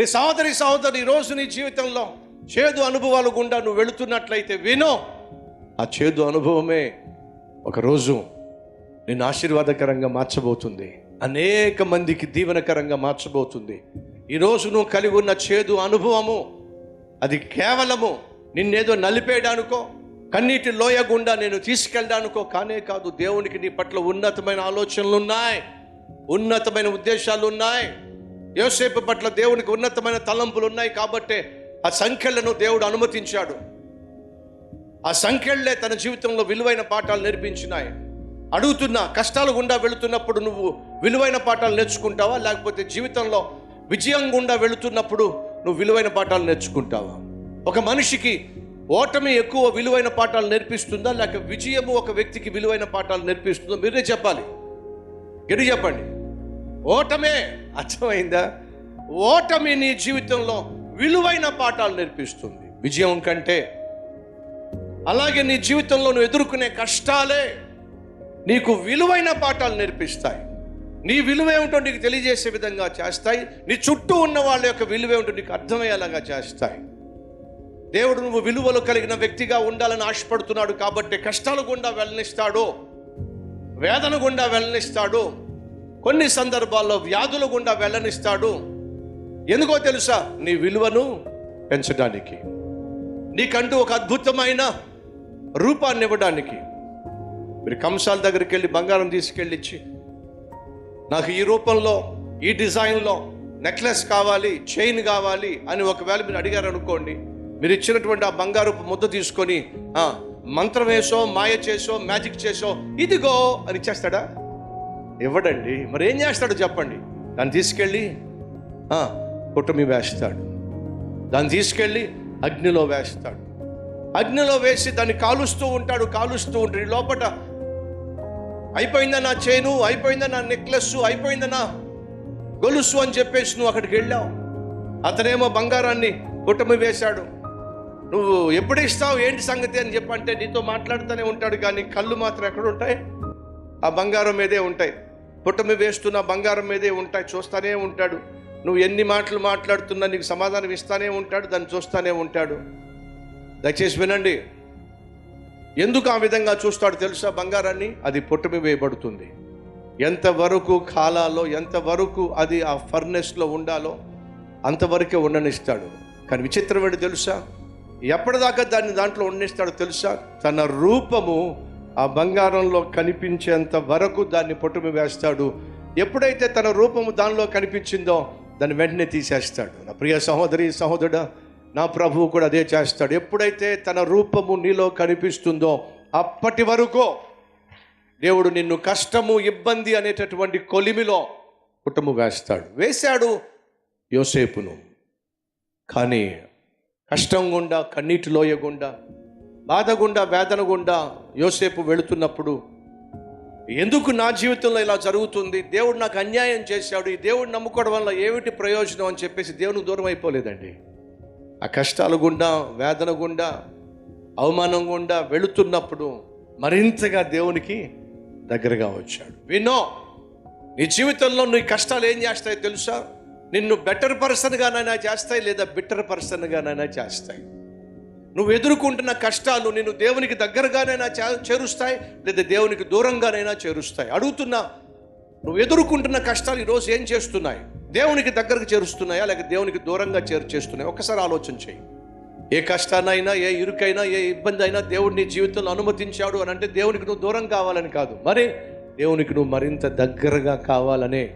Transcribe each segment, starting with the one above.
నీ సహోదరి సహోదరి ఈ రోజు నీ జీవితంలో చేదు అనుభవాలు గుండా నువ్వు వెళుతున్నట్లయితే వినో. ఆ చేదు అనుభవమే ఒకరోజు నేను ఆశీర్వాదకరంగా మార్చబోతుంది. అనేక మందికి దీవెనకరంగా మార్చబోతుంది. ఈరోజు నువ్వు కలిగి ఉన్న చేదు అనుభవము అది కేవలము నిన్నేదో నలిపేయడానికో కన్నీటి లోయ గుండా నేను తీసుకెళ్ళడానికో కానే కాదు. దేవునికి నీ పట్ల ఉన్నతమైన ఆలోచనలు ఉన్నాయి ఉన్నతమైన ఉద్దేశాలు ఉన్నాయి యోసేపు పట్ల దేవునికి ఉన్నతమైన తలంపులు ఉన్నాయి కాబట్టే ఆ సంఖ్యలను దేవుడు అనుమతించాడు. ఆ సంఖ్యలే తన జీవితంలో విలువైన పాఠాలు నేర్పించినాయి. అడుగుతున్నా కష్టాలు గుండా వెళుతున్నప్పుడు నువ్వు విలువైన పాఠాలు నేర్చుకుంటావా? లేకపోతే జీవితంలో విజయం గుండా వెళుతున్నప్పుడు నువ్వు విలువైన పాఠాలు నేర్చుకుంటావా? ఒక మనిషికి ఓటమి ఎక్కువ విలువైన పాఠాలు నేర్పిస్తుందా? లేక విజయము ఒక వ్యక్తికి విలువైన పాఠాలు నేర్పిస్తుందో? మీరే చెప్పాలి. గడి చెప్పండి. ఓటమే అర్థమైందా? ఓటమి నీ జీవితంలో విలువైన పాఠాలు నేర్పిస్తుంది. విజయం కంటే. అలాగే నీ జీవితంలో నువ్వు ఎదుర్కొనే కష్టాలే నీకు విలువైన పాఠాలు నేర్పిస్తాయి. నీ విలువ ఏమిటో నీకు తెలియజేసే విధంగా చేస్తాయి. నీ చుట్టూ ఉన్న వాళ్ళ యొక్క విలువ ఏమిటో నీకు అర్థమయ్యేలాగా చేస్తాయి. దేవుడు నువ్వు విలువలు కలిగిన వ్యక్తిగా ఉండాలని ఆశపడుతున్నాడు కాబట్టి కష్టాలు గుండా వెళ్ళనిస్తాడు. వేదన గుండా వెళ్ళనిస్తాడు. కొన్ని సందర్భాల్లో వ్యాధుల గుండా వెళ్ళనిస్తాడు. ఎందుకో తెలుసా? నీ విలువను పెంచడానికి. నీకంటూ ఒక అద్భుతమైన రూపాన్ని ఇవ్వడానికి. మీరు కంసాల దగ్గరికి వెళ్ళి బంగారం తీసుకెళ్ళి ఇచ్చి నాకు ఈ రూపంలో ఈ డిజైన్లో నెక్లెస్ కావాలి చైన్ కావాలి అని ఒకవేళ మీరు అడిగారు అనుకోండి మీరు ఇచ్చినటువంటి ఆ బంగారపు ముద్ద తీసుకొని మంత్రం వేసో మాయ చేసో మ్యాజిక్ చేసో ఇదిగో అని ఇచ్చేస్తాడా? ఇవ్వడండి. మరి ఏం చేస్తాడు చెప్పండి. దాన్ని తీసుకెళ్ళి ఆ, కుటుంబి వేస్తాడు. దాన్ని తీసుకెళ్ళి అగ్నిలో వేస్తాడు. అగ్నిలో వేసి దాన్ని కాలుస్తూ ఉంటాడు కాలుస్తూ ఉంటాడు. ఈ లోపట అయిపోయిందా నా చైను? అయిపోయిందా నా నెక్లెస్ అయిపోయిందా నా గొలుసు అని చెప్పేసి నువ్వు అక్కడికి వెళ్ళావు. అతనేమో బంగారాన్ని కుటుంబం వేశాడు. నువ్వు ఎప్పుడు ఇస్తావు? ఏంటి సంగతి అని చెప్పంటే నీతో మాట్లాడుతూనే ఉంటాడు కానీ కళ్ళు మాత్రం ఎక్కడ ఉంటాయి? ఆ బంగారం మీదే ఉంటాయి. పుట్టమి వేస్తున్న బంగారం మీదే ఉంటాయి చూస్తూనే ఉంటాడు. నువ్వు ఎన్ని మాటలు మాట్లాడుతున్నా నీకు సమాధానం ఇస్తానే ఉంటాడు దాన్ని చూస్తూనే ఉంటాడు. దయచేసి వినండి. ఎందుకు ఆ విధంగా చూస్తాడు తెలుసా బంగారాన్ని? అది పుట్టమి వేయబడుతుంది. ఎంతవరకు కాలాలో ఎంతవరకు అది ఆ ఫర్నెస్లో ఉండాలో అంతవరకే ఉండనిస్తాడు. కానీ విచిత్రమేంటి తెలుసా? ఎప్పటిదాకా దాన్ని దాంట్లో ఉండనిస్తాడో తెలుసా? తన రూపము ఆ బంగారంలో కనిపించేంత వరకు దాన్ని పొట్టుమి వేస్తాడు. ఎప్పుడైతే తన రూపము దానిలో కనిపించిందో దాన్ని వెంటనే తీసేస్తాడు. నా ప్రియ సహోదరి సహోదరుడా నా ప్రభువు కూడా అదే చేస్తాడు. ఎప్పుడైతే తన రూపము నీలో కనిపిస్తుందో అప్పటి వరకు దేవుడు నిన్ను కష్టము ఇబ్బంది అనేటటువంటి కొలిమిలో పుట్టము వేస్తాడు. వేశాడు యోసేపును. కానీ కష్టం గుండా కన్నీటి లోయ గుండా బాధ గుండా వేదన గుండా యోసేపు వెళుతున్నప్పుడు ఎందుకు నా జీవితంలో ఇలా జరుగుతుంది? దేవుడు నాకు అన్యాయం చేశాడు. ఈ దేవుడు నమ్ముకోవడం వల్ల ఏమిటి ప్రయోజనం? అని చెప్పేసి దేవునికి దూరం అయిపోలేదండి. ఆ కష్టాల గుండా వేదన గుండా అవమానం గుండా వెళుతున్నప్పుడు మరింతగా దేవునికి దగ్గరగా వచ్చాడు. వినో నీ జీవితంలో నీ కష్టాలు ఏం చేస్తాయో తెలుసా? నిన్ను బెటర్ పర్సన్గానైనా చేస్తాయి లేదా బిట్టర్ పర్సన్గానైనా చేస్తాయి? నువ్వు ఎదుర్కొంటున్న కష్టాలు నేను దేవునికి దగ్గరగానైనా చే- చేరుస్తాయి లేదా దేవునికి దూరంగానైనా చేరుస్తాయి. అడుగుతున్నా నువ్వు ఎదుర్కొంటున్న కష్టాలు ఈరోజు ఏం చేస్తున్నాయి? దేవునికి దగ్గరకు చేరుస్తున్నాయా లేక దేవునికి దూరంగా చేరు చేస్తున్నాయి? ఒకసారి ఆలోచన చేయి. ఏ కష్టానైనా ఏ ఇరుకైనా ఏ ఇబ్బంది అయినా దేవుడు నీ జీవితంలో అనుమతించాడు అని అంటే దేవునికి నువ్వు దూరం కావాలని కాదు. మరి దేవునికి నువ్వు మరింత దగ్గరగా కావాలనే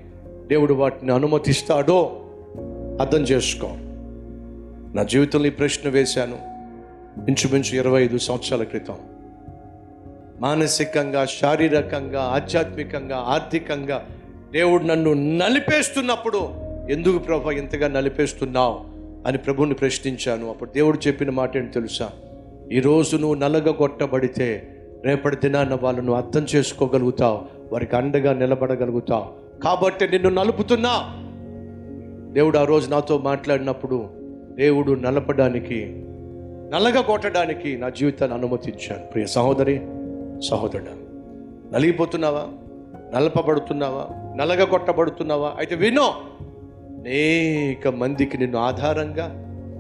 దేవుడు వాటిని అనుమతిస్తాడో అర్థం చేసుకో. నా జీవితంలో ఈ ప్రశ్న వేశాను. ఇంచుమించు ఇరవై ఐదు సంవత్సరాల క్రితం. మానసికంగా శారీరకంగా ఆధ్యాత్మికంగా ఆర్థికంగా దేవుడు నన్ను నలిపేస్తున్నప్పుడు ఎందుకు ప్రభు ఇంతగా నలిపేస్తున్నావు అని ప్రభుని ప్రశ్నించాను. అప్పుడు దేవుడు చెప్పిన మాట ఏంటి తెలుసా? ఈరోజు నువ్వు నలగగొట్టబడితే రేపటి దినాన్న వాళ్ళను అర్థం చేసుకోగలుగుతావు వారికి అండగా నిలబడగలుగుతావు. కాబట్టి నిన్ను నలుపుతున్నా. దేవుడు ఆ రోజు నాతో మాట్లాడినప్పుడు దేవుడు నలపడానికి నల్లగా కొట్టడానికి నా జీవితాన్ని అనుమతించాను ప్రియ సహోదరి సహోదరుడు నలిగిపోతున్నావా? నలపబడుతున్నావా? నల్లగ కొట్టబడుతున్నావా? అయితే వినో అనేక మందికి నిన్ను ఆధారంగా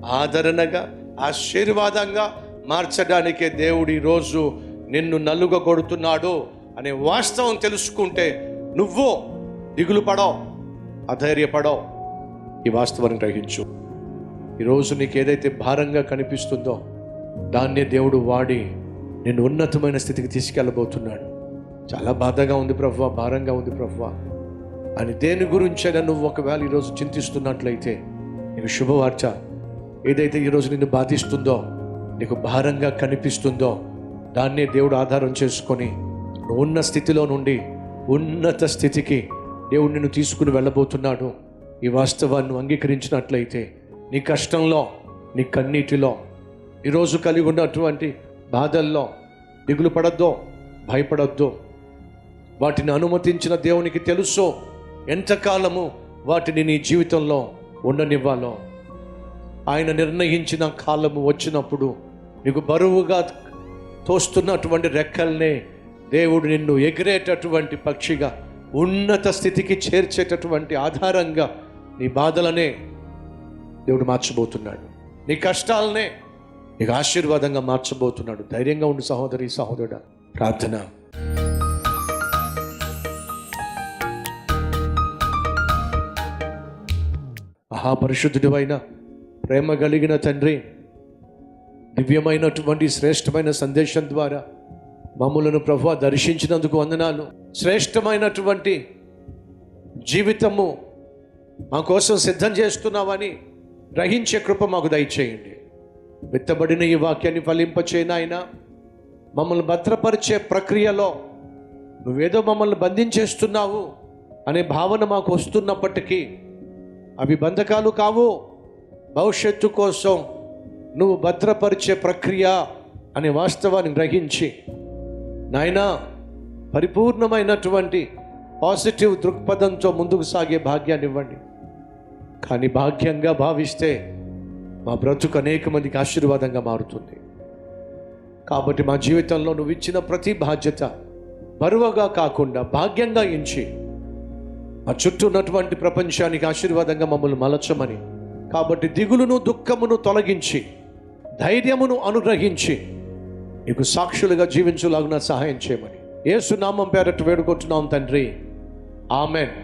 ఆదరణగా ఆశీర్వాదంగా మార్చడానికే దేవుడు ఈరోజు నిన్ను నలుగ కొడుతున్నాడు అనే వాస్తవం తెలుసుకుంటే నువ్వు దిగులు పడవు అధైర్యపడవు. ఈ వాస్తవాన్ని గ్రహించు. ఈరోజు నీకు ఏదైతే భారంగా కనిపిస్తుందో దాన్నే దేవుడు వాడి నేను ఉన్నతమైన స్థితికి తీసుకెళ్ళబోతున్నాడు. చాలా బాధగా ఉంది ప్రభు భారంగా ఉంది ప్రభు అని దేని గురించైనా నువ్వు ఒకవేళ ఈరోజు చింతిస్తున్నట్లయితే నీకు శుభవార్త. ఏదైతే ఈరోజు నిన్ను బాధిస్తుందో నీకు భారంగా కనిపిస్తుందో దాన్నే దేవుడు ఆధారం చేసుకొని నువ్వు ఉన్న స్థితిలో నుండి ఉన్నత స్థితికి దేవుడు నిన్ను తీసుకుని వెళ్ళబోతున్నాడు. ఈ వాస్తవాన్ని అంగీకరించినట్లయితే నీ కష్టంలో నీ కన్నీటిలో ఈరోజు కలిగి ఉన్నటువంటి బాధల్లో దిగులు పడద్దు భయపడద్దు. వాటిని అనుమతించిన దేవునికి తెలుసు ఎంతకాలము వాటిని నీ జీవితంలో ఉండనివ్వాలో. ఆయన నిర్ణయించిన కాలము వచ్చినప్పుడు నీకు బరువుగా తోస్తున్నటువంటి రెక్కల్నే దేవుడు నిన్ను ఎగిరేటటువంటి పక్షిగా ఉన్నత స్థితికి చేర్చేటటువంటి ఆధారంగా నీ బాధలనే దేవుడు మార్చబోతున్నాడు. నీ కష్టాలనే నీకు ఆశీర్వాదంగా మార్చబోతున్నాడు. ధైర్యంగా ఉండు సహోదరి సహోదరుడా. ప్రార్థన. మహాపరిశుద్ధుడివైన ప్రేమ కలిగిన తండ్రి దివ్యమైనటువంటి శ్రేష్టమైన సందేశం ద్వారా మమ్మలను ప్రభు దర్శించినందుకు వందనాలు. శ్రేష్టమైనటువంటి జీవితము మా కోసం సిద్ధం చేస్తున్నావని గ్రహించే కృప మాకు దయచేయండి. విత్తబడిన ఈ వాక్యాన్ని ఫలింపచేయనాయన మమ్మల్ని భద్రపరిచే ప్రక్రియలో నువ్వేదో మమ్మల్ని బంధించేస్తున్నావు అనే భావన మాకు వస్తున్నప్పటికీ అవి బంధకాలు కావు. భవిష్యత్తు కోసం నువ్వు భద్రపరిచే ప్రక్రియ అనే వాస్తవాన్ని గ్రహించి నాయనా పరిపూర్ణమైనటువంటి పాజిటివ్ దృక్పథంతో ముందుకు సాగే భాగ్యాన్ని ఇవ్వండి. కానీ భాగ్యంగా భావిస్తే మా బ్రతుకు అనేక మందికి ఆశీర్వాదంగా మారుతుంది. కాబట్టి మా జీవితంలో నువ్వు ఇచ్చిన ప్రతి బాధ్యత బరువుగా కాకుండా భాగ్యంగా ఎంచి మా చుట్టూ ఉన్నటువంటి ప్రపంచానికి ఆశీర్వాదంగా మమ్మల్ని మలచమని కాబట్టి దిగులును దుఃఖమును తొలగించి ధైర్యమును అనుగ్రహించి నీకు సాక్షులుగా జీవించులాగున సహాయం చేయమని. ఏసునామం పేరట్టు వేడుకుంటున్నాం తండ్రి. ఆమెన్.